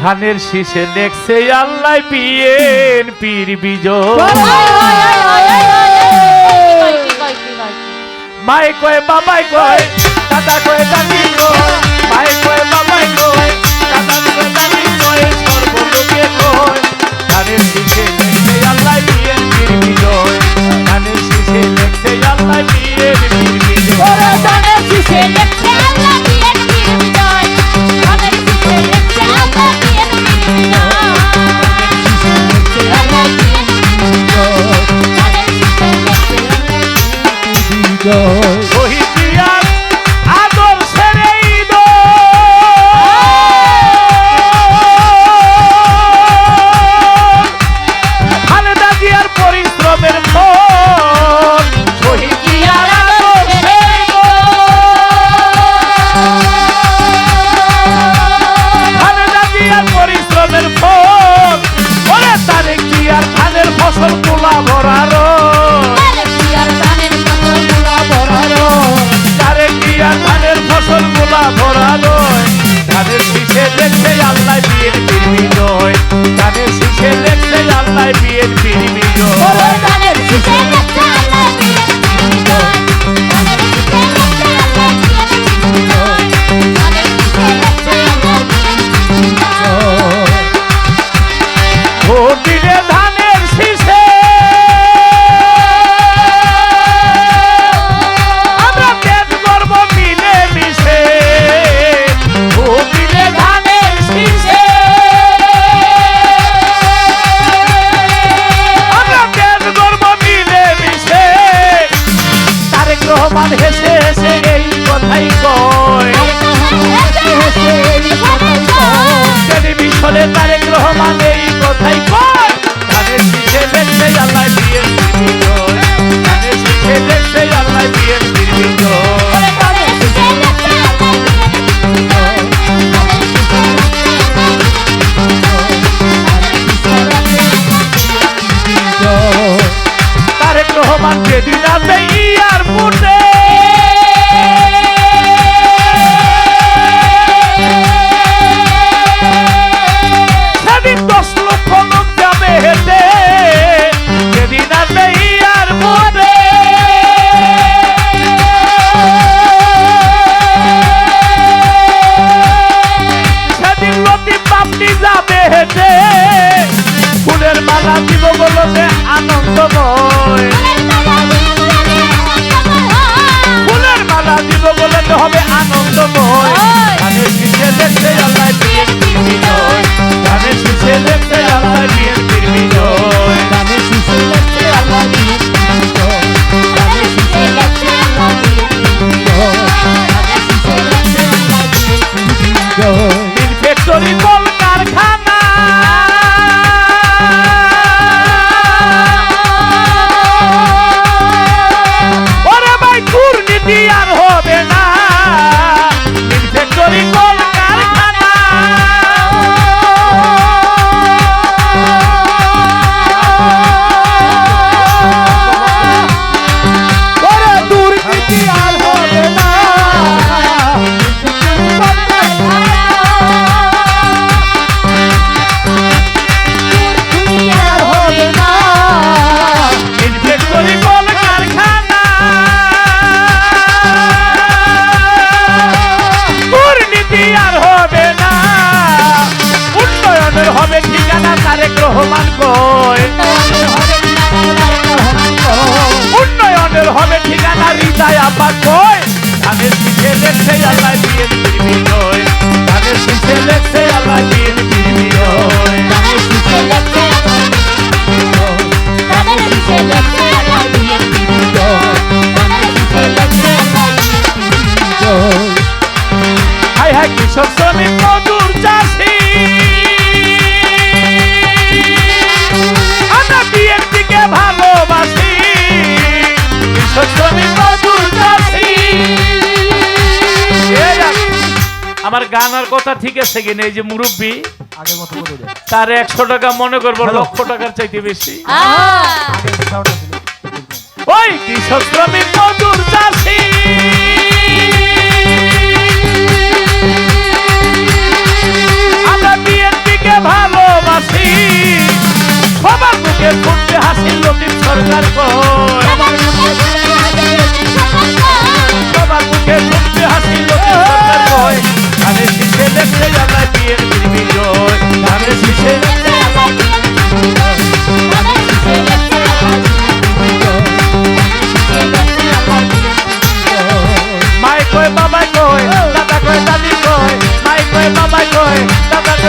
ধানের শীষে দেখছে আল্লাহ পিয়েন পীর বিজয় মাই কয় বাবাই কয় দাদা কয় দাদি কয় জিয়ার ধানের ফসল গোলা ভরালো ধানের শীষে দেখছে আল্লাহ বিয়ের পিরবি নয় ধানের শীষে দেখছে আল্লাহ বিয়ের পিরবি নয় ভোট রহমান যেদিন আসে এয়ারপোর্টে সেদিন ফুলের মালা দিব বলতে আনন্দময় ফুলের amor. হৃদয় আপা কয় ধানের শীষে লেখছে আল্লাহ বিয়ের বিজয় ধানের শীষে লেখছে আল্লাহ বিয়ের আমার গান আর কথা ঠিক আছে কিনা? এই যে মুরব্বী আগের মতো করে দেয় তার একশো টাকা মনে করব লক্ষ টাকার চাইতে বেশি। ওই কৃষক শ্রমিক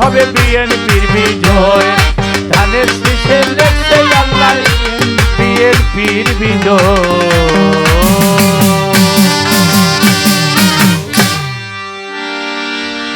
হবে বিএনপির বিজয়। ধানের শীষের দেখতে আল্লাহ বিএনপির বিজয়।